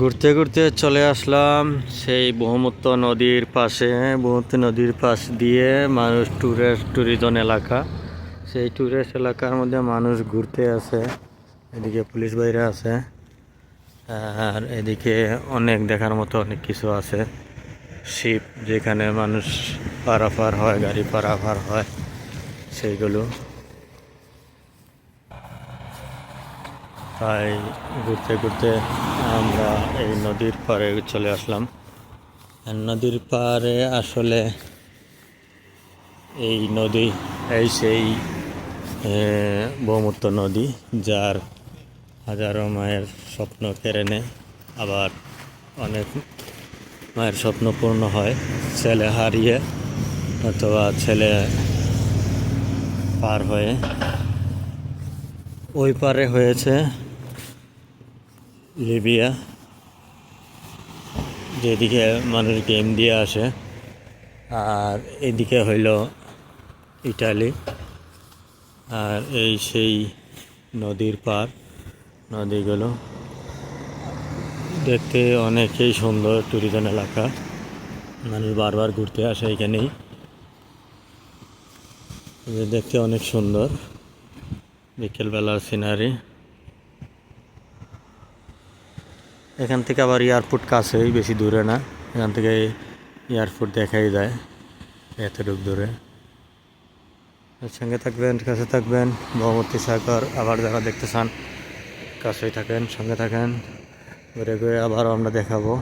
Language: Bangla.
ঘুরতে ঘুরতে চলে আসলাম সেই ব্রহ্মপুত্র নদীর পাশে ব্রহ্মপুত্র নদীর পাশ দিয়ে মানুষ ট্যুরিস্ট ট্যুরিজম এলাকা। সেই ট্যুরিস্ট এলাকার মধ্যে মানুষ ঘুরতে আছে এদিকে পুলিশ বাইরে আছে আর এদিকে অনেক দেখার মতো অনেক কিছু আছে। শিপ যেখানে মানুষ পারাপার হয়, গাড়ি পারাপার হয়, সেইগুলো। তাই ঘুরতে ঘুরতে আমরা এই নদীর পাড়ে চলে আসলাম। নদীর পাড়ে আসলে এই নদী এই সেই এ, ব্রহ্মপুত্র নদী যার হাজারো মায়ের স্বপ্ন কেড়ে নেয়। আবার অনেক মায়ের স্বপ্ন পূর্ণ হয় ছেলে হারিয়ে অথবা ছেলে পার হয়ে। ওই পারে হয়েছে লিবিয়া, যেদিকে মানুষ গেম দিয়ে আসে, আর এদিকে হইল ইটালি। আর এই সেই নদীর পার, নদীগুলো দেখতে অনেকেই সুন্দর ট্যুরিজম এলাকা। মানুষ বারবার ঘুরতে আসে এখানেই। দেখতে অনেক সুন্দর। বিকেলবেলার সিনারি এখান থেকে আবার এয়ারপোর্ট কাছেই বেশি দূরে না। এখান থেকে এয়ারপোর্ট দেখাই যায় এতটুক দূরে। সঙ্গে থাকবেন, কাছে থাকবেন ভগবতী সাগর আবার যারা দেখতে চান, কাছেই থাকেন, সঙ্গে থাকেন। ঘুরে ঘুরে আবারও আমরা দেখাবো।